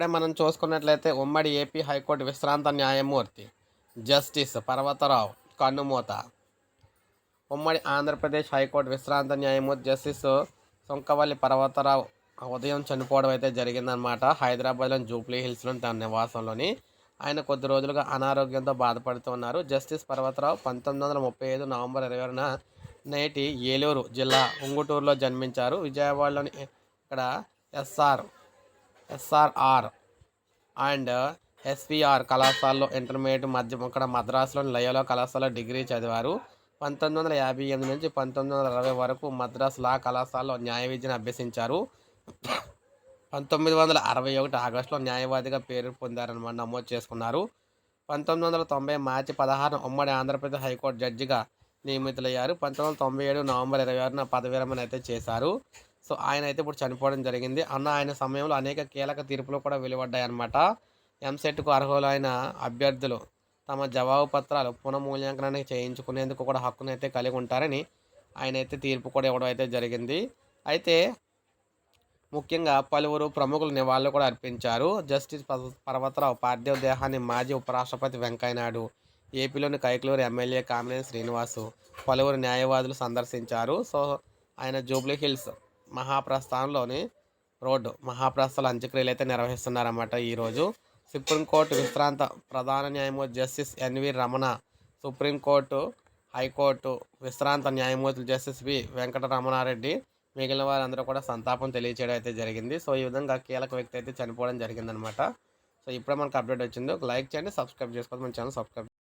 ఇప్పుడే మనం చూసుకున్నట్లయితే ఉమ్మడి ఏపీ హైకోర్టు విశ్రాంత న్యాయమూర్తి జస్టిస్ పర్వతరావు కన్నుమూత. ఉమ్మడి ఆంధ్రప్రదేశ్ హైకోర్టు విశ్రాంత న్యాయమూర్తి జస్టిస్ సుంకవల్లి పర్వతరావు ఉదయం చనిపోవడం అయితే జరిగిందనమాట హైదరాబాద్లోని జూబ్లీ హిల్స్లోని తన నివాసంలోని. ఆయన కొద్ది రోజులుగా అనారోగ్యంతో బాధపడుతున్నారు జస్టిస్ పర్వతరావు పంతొమ్మిది వందల ముప్పై ఐదు నవంబర్ ఇరవై ఆరున నేటి ఏలూరు జిల్లా ఉంగుటూరులో జన్మించారు. విజయవాడలోని ఇక్కడ ఎస్ఆర్ ఎస్ఆర్ఆర్ అండ్ ఎస్విఆర్ కళాశాలలో ఇంటర్మీడియట్ మధ్య ఇక్కడ మద్రాసులోని లయోలో కళాశాలలో డిగ్రీ చదివారు. పంతొమ్మిది వందల యాభై ఎనిమిది నుంచి పంతొమ్మిది వందల అరవై వరకు మద్రాస్ లా కళాశాలలో న్యాయ విద్యను అభ్యసించారు. పంతొమ్మిది వందల అరవై ఒకటి ఆగస్టులో న్యాయవాదిగా పేరు పొందారనమాట నమోదు చేసుకున్నారు. పంతొమ్మిది వందల తొంభై మార్చి పదహారు ఉమ్మడి ఆంధ్రప్రదేశ్ హైకోర్టు జడ్జిగా నియమితులయ్యారు. పంతొమ్మిది వందల తొంభై ఏడు నవంబర్ ఇరవై ఆరున పదవి అయితే చేశారు. సో ఆయన అయితే ఇప్పుడు చనిపోవడం జరిగింది. అన్న ఆయన సమయంలో అనేక కీలక తీర్పులు కూడా వెలువడ్డాయన్నమాట. ఎంసెట్కు అర్హులైన అభ్యర్థులు తమ జవాబు పత్రాలు పునఃమూల్యాంకనానికి చేయించుకునేందుకు కూడా హక్కును అయితే కలిగి ఉంటారని ఆయన అయితే తీర్పు కూడా ఇవ్వడం అయితే జరిగింది. అయితే ముఖ్యంగా పలువురు ప్రముఖులు నివాళులు కూడా అర్పించారు. జస్టిస్ పర్వ- పర్వతరావు పార్థివ దేహాన్ని మాజీ ఉపరాష్ట్రపతి వెంకయ్యనాయుడు ఏపీలోని కైకలూరు ఎమ్మెల్యే కామినేని శ్రీనివాసు పలువురు న్యాయవాదులు సందర్శించారు. సో ఆయన జూబ్లీ హిల్స్ మహాప్రస్థానంలోని రోడ్డు మహాప్రస్థల అంత్యక్రియలు అయితే నిర్వహిస్తున్నారన్నమాట ఈరోజు. సుప్రీంకోర్టు విశ్రాంత ప్రధాన న్యాయమూర్తి justice NV Ramana supreme court high court విశ్రాంత న్యాయమూర్తులు జస్టిస్ వి వెంకటరమణారెడ్డి మిగిలిన వారందరూ కూడా సంతాపం తెలియచేయడం అయితే జరిగింది. సో ఈ విధంగా కీలక వ్యక్తి అయితే చనిపోవడం జరిగిందనమాట సో ఇప్పుడే మనకు అప్డేట్ వచ్చింది. ఒక లైక్ చేయండి సబ్స్క్రైబ్ చేసుకోవాలి మన ఛానల్ సబ్స్క్రైబ్